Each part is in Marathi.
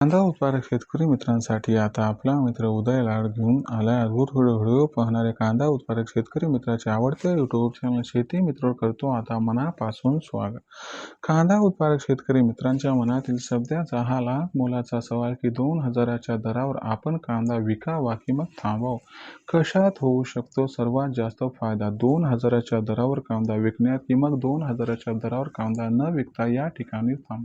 कांदा उत्पादक शेतकरी मित्रांसाठी आता आपला मित्र उदय लाड घेऊन आलाय. अद्भुत व्हिडिओ पाहणारे कांदा उत्पादक शेतकरी मित्राचे आवडते युट्यूब चॅनल शेती मित्र करतो आता मनापासून स्वागत. कांदा उत्पादक शेतकरी मित्रांच्या मनातील सध्याचा हा लाख मोलाचा सवाल की दोन हजाराच्या दरावर आपण कांदा विकावा की मग थांबाव? कशात होऊ शकतो सर्वात जास्त फायदा? दोन हजाराच्या दरावर कांदा विकण्यात की मग दोन हजाराच्या दरावर कांदा न विकता या ठिकाणी थांब?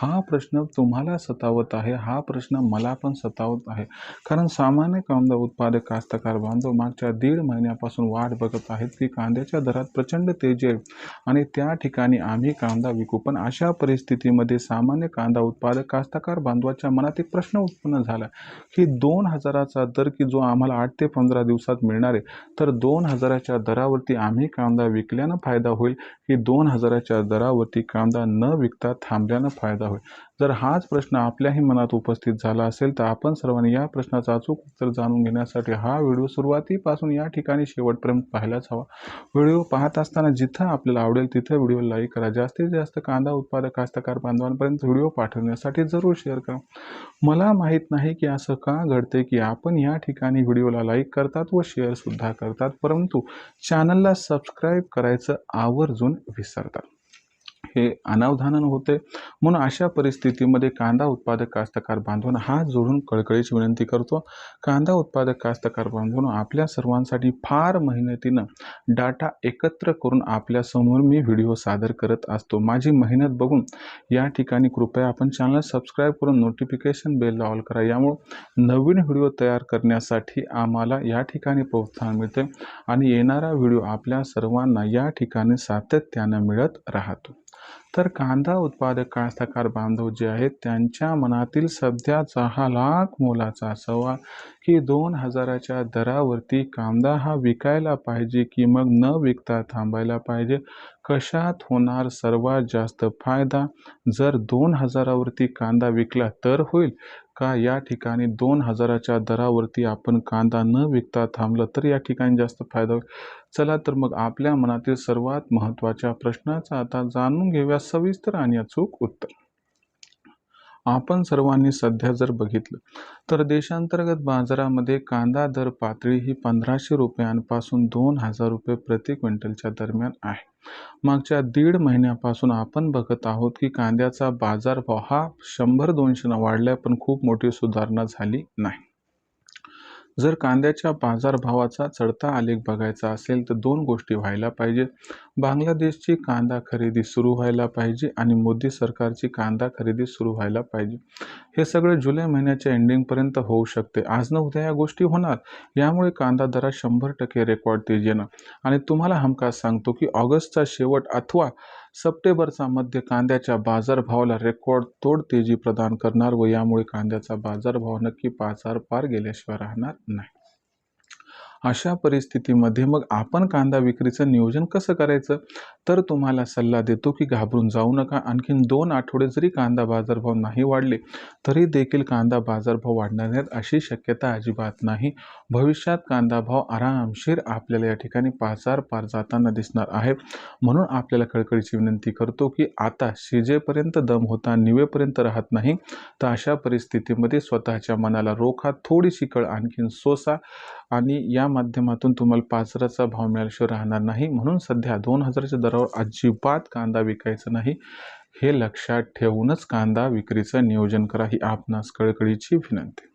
हा प्रश्न तुम्हाला सतावत आहे. हा प्रश्न मला पण सतावत आहे. कारण सामान्य कांदा उत्पादक कास्तकार बांधव मागच्या दीड महिन्यापासून वाट बघत आहेत की कांद्याच्या दरात प्रचंड तेजी आहे आणि त्या ठिकाणी आम्ही कांदा विकू. पण अशा परिस्थितीमध्ये सामान्य कांदा उत्पादक कास्तकार बांधवाच्या मनात एक प्रश्न उत्पन्न झाला. की दोन हजाराचा दर की जो आम्हाला आठ ते पंधरा दिवसात मिळणार आहे तर दोन हजाराच्या दरावरती आम्ही कांदा विकल्यानं फायदा होईल की दोन हजाराच्या दरावरती कांदा न विकता थांबल्यानं फायदा होईल? जर हाच प्रश्न आपल्याही मनात उपस्थित झाला असेल तर आपण सर्वांनी या प्रश्नाचं अचूक उत्तर जाणून घेण्यासाठी हा व्हिडिओ सुरुवातीपासून या ठिकाणी शेवटपर्यंत पाहायलाच हवा. व्हिडिओ पाहत असताना जिथं आपल्याला आवडेल तिथं व्हिडिओ लाईक करा. जास्तीत जास्त कांदा उत्पादक कास्तकार बांधवांपर्यंत व्हिडिओ पाठवण्यासाठी जरूर शेअर करा. मला माहीत नाही की असं का घडते की आपण या ठिकाणी व्हिडिओला लाईक करतात व शेअरसुद्धा करतात परंतु चॅनलला सबस्क्राईब करायचं आवर्जून विसरतात. हे अनावधानानं होते. म्हणून अशा परिस्थितीमध्ये कांदा उत्पादक कास्तकार बांधवांना हात जोडून कळकळीची विनंती करतो. कांदा उत्पादक कास्तकार बांधून आपल्या सर्वांसाठी फार मेहनतीनं डाटा एकत्र करून आपल्यासमोर मी व्हिडिओ सादर करत असतो. माझी मेहनत बघून या ठिकाणी कृपया आपण चॅनल सबस्क्राईब करून नोटिफिकेशन बेल ऑल करा. यामुळं नवीन व्हिडिओ तयार करण्यासाठी आम्हाला या ठिकाणी प्रोत्साहन मिळते आणि येणारा व्हिडिओ आपल्या सर्वांना या ठिकाणी सातत्यानं मिळत राहतो. तर कांदा उत्पादक कास्तकार बांधव जे आहेत त्यांच्या मनातील सध्याचा हा लाख मोलाचा सवा की दोन हजाराच्या दरावरती कांदा हा विकायला पाहिजे की मग न विकता थांबायला पाहिजे? कशात होणार सर्वात जास्त फायदा? जर दोन हजारावरती कांदा विकला तर होईल? का या ठिकाणी दोन हजाराच्या दरावरती आपण कांदा न विकता थांबलं तर या ठिकाणी जास्त फायदा होईल? चला तर मग आपल्या मनातील सर्वात महत्त्वाच्या प्रश्नाचा आता जाणून घेऊया सविस्तर आणि अचूक उत्तर. आपण सर्वांनी सध्या जर बघितलं तर देशांतर्गत बाजारामध्ये कांदा दर पातळी ही पंधराशे रुपयांपासून दोन हजार रुपये प्रति क्विंटलच्या दरम्यान आहे. मागच्या दीड महिन्यापासून आपण बघत आहोत की कांद्याचा बाजारभाव हा शंभर दोनशेनं वाढलाय पण खूप मोठी सुधारणा झाली नाही. जर कांद्याच्या बाजारभावाचा चढता आलेख बघायचा असेल तर दोन गोष्टी व्हायला पाहिजे बांगलादेशची कांदा खरेदी सुरू व्हायला पाहिजे आणि मोदी सरकारची कांदा खरेदी सुरू व्हायला पाहिजे. हे सगळं जुलै महिन्याच्या एंडिंगपर्यंत होऊ शकते. आज न उद्या या गोष्टी होणार. यामुळे कांदा दरात शंभर टक्के रेकॉर्ड तेज येणार. आणि तुम्हाला हमखास सांगतो की ऑगस्टचा शेवट अथवा सप्टेंबरचा मध्य कांद्याच्या बाजारभावाला रेकॉर्ड तोड तेजी प्रदान करणार व यामुळे कांद्याचा बाजारभाव नक्की पाचार पार गेल्याशिवाय राहणार नाही. अशा परिस्थितीमध्ये मग आपण कांदा विक्रीचं नियोजन कसं करायचं? तर तुम्हाला सल्ला देतो की घाबरून जाऊ नका. आणखीन दोन आठवडे जरी कांदा बाजारभाव नाही वाढले तरी देखील कांदा बाजारभाव वाढणार नाहीत अशी शक्यता अजिबात नाही. भविष्यात कांदा भाव आरामशीर आपल्याला या ठिकाणी पाचार पार जाताना दिसणार आहे. म्हणून आपल्याला कळकळीची विनंती करतो की आता शिजेपर्यंत दम होता निवेपर्यंत राहत नाही तर अशा परिस्थितीमध्ये स्वतःच्या मनाला रोखा थोडीशी कळ आणखीन सोसा आणि या माध्यमातून तुम्हाला पाचराचा भाव मिळाल्याशिवाय राहणार नाही. म्हणून सध्या दोन हजारच्या दरावर अजिबात कांदा विकायचा नाही. हे लक्षात ठेवूनच कांदा विक्रीचं नियोजन करा ही आपणास कळकळीची विनंती.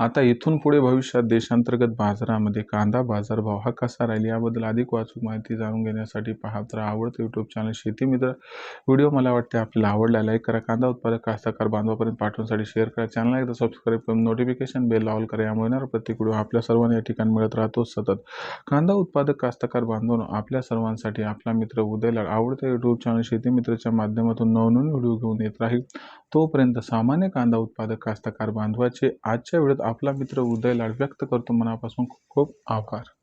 आता इथून पुढे भविष्यात देशांतर्गत बाजारामध्ये कांदा बाजारभाव हा कसा राहील याबद्दल अधिक वाचूक माहिती जाणून घेण्यासाठी पाहत तर आवडतं यूट्यूब चॅनल शेती मित्र. व्हिडिओ मला वाटते आपल्याला आवडला लाईक करा कांदा उत्पादक कास्तकार बांधवापर्यंत पाठवण्यासाठी शेअर करा. चॅनलला एकदा सबस्क्राईब करून नोटिफिकेशन बेल ऑल करा. यामुळे येणारा प्रत्येक व्हिडिओ आपल्या सर्वांना या ठिकाणी मिळत राहतो सतत. कांदा उत्पादक कास्तकार बांधवून आपल्या सर्वांसाठी आपला मित्र उदयला आवडत्या यूट्यूब चॅनल शेती मित्रच्या माध्यमातून नवनवीन व्हिडिओ घेऊन येत राहील. तोपर्यंत सामान्य कांदा उत्पादक कास्तकार बांधवाचे आजच्या वेळेत आपला मित्र उदय लाड व्यक्त करतो. मनापासून खूप खूप आभार.